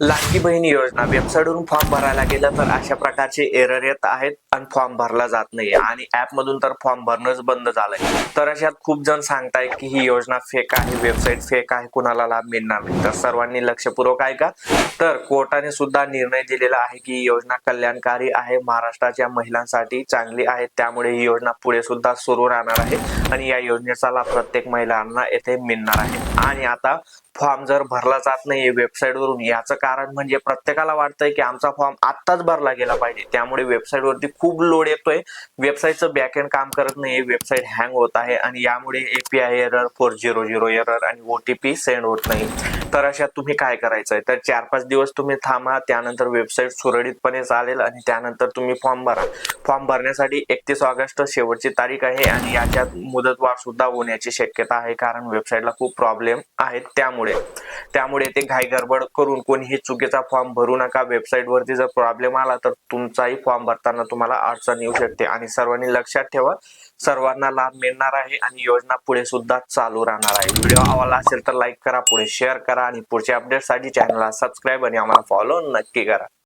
लाडकी बहीण योजना वेबसाईटवरून फॉर्म भरायला गेलं तर अशा प्रकारचे एरर येत आहेत आणि फॉर्म भरला जात नाही आणि ऍप मधून तर फॉर्म भरणंच बंद झालंय. तर अशात खूप जण सांगतायत की ही योजना फेक आहे वेबसाईट फेक आहे कुणाला लाभ मिळणार नाही. तर सर्वांनी लक्षपूर्वक ऐका. तर कोर्टाने सुद्धा निर्णय दिलेला आहे की ही योजना कल्याणकारी आहे महाराष्ट्राच्या महिलांसाठी चांगली आहे त्यामुळे ही योजना पुढे सुद्धा सुरू राहणार आहे आणि या योजनेचा लाभ प्रत्येक महिलांना येथे मिळणार आहे. आणि आता फॉर्म जर भरला जात नाही वेबसाईट वरून याचं कारण म्हणजे प्रत्येकाला वाटतंय की आमचा फॉर्म आत्ताच भरला गेला पाहिजे. त्यामुळे वेबसाईट वरती खूप लोड येतोय. वेबसाईटचं बॅकएंड काम करत नाही वेबसाईट हँग होत आहे आणि यामुळे API error four zero zero error आणि ओटीपी सेंड होत नाही. तर अशा तुम्ही काय करायचंय? तर चार पाच दिवस तुम्ही थांबा त्यानंतर वेबसाईट सुरळीतपणे चालेल आणि त्यानंतर तुम्ही फॉर्म भरा. फॉर्म भरण्यासाठी एकतीस ऑगस्ट शेवटची तारीख आहे आणि याच्यात मुदतवाढ सुद्धा होण्याची शक्यता आहे कारण वेबसाईटला खूप प्रॉब्लेम आहेत त्यामुळे. त्यामुळे ते घाई गडबड करून कोणीही चुकीचा फॉर्म भरू नका. वेबसाईट वरती जर प्रॉब्लेम आला तर तुमचाही फॉर्म भरताना तुम्हाला अडचण येऊ शकते. आणि सर्वांनी लक्षात ठेवा सर्वांना लाभ मिळणार आहे आणि योजना पुढे सुद्धा चालू राहणार आहे. व्हिडिओ आवडला असेल तर लाईक करा पुढे शेअर करा आणि पुढच्या अपडेटसाठी चॅनलला सबस्क्राईब आणि आम्हाला फॉलो नक्की करा.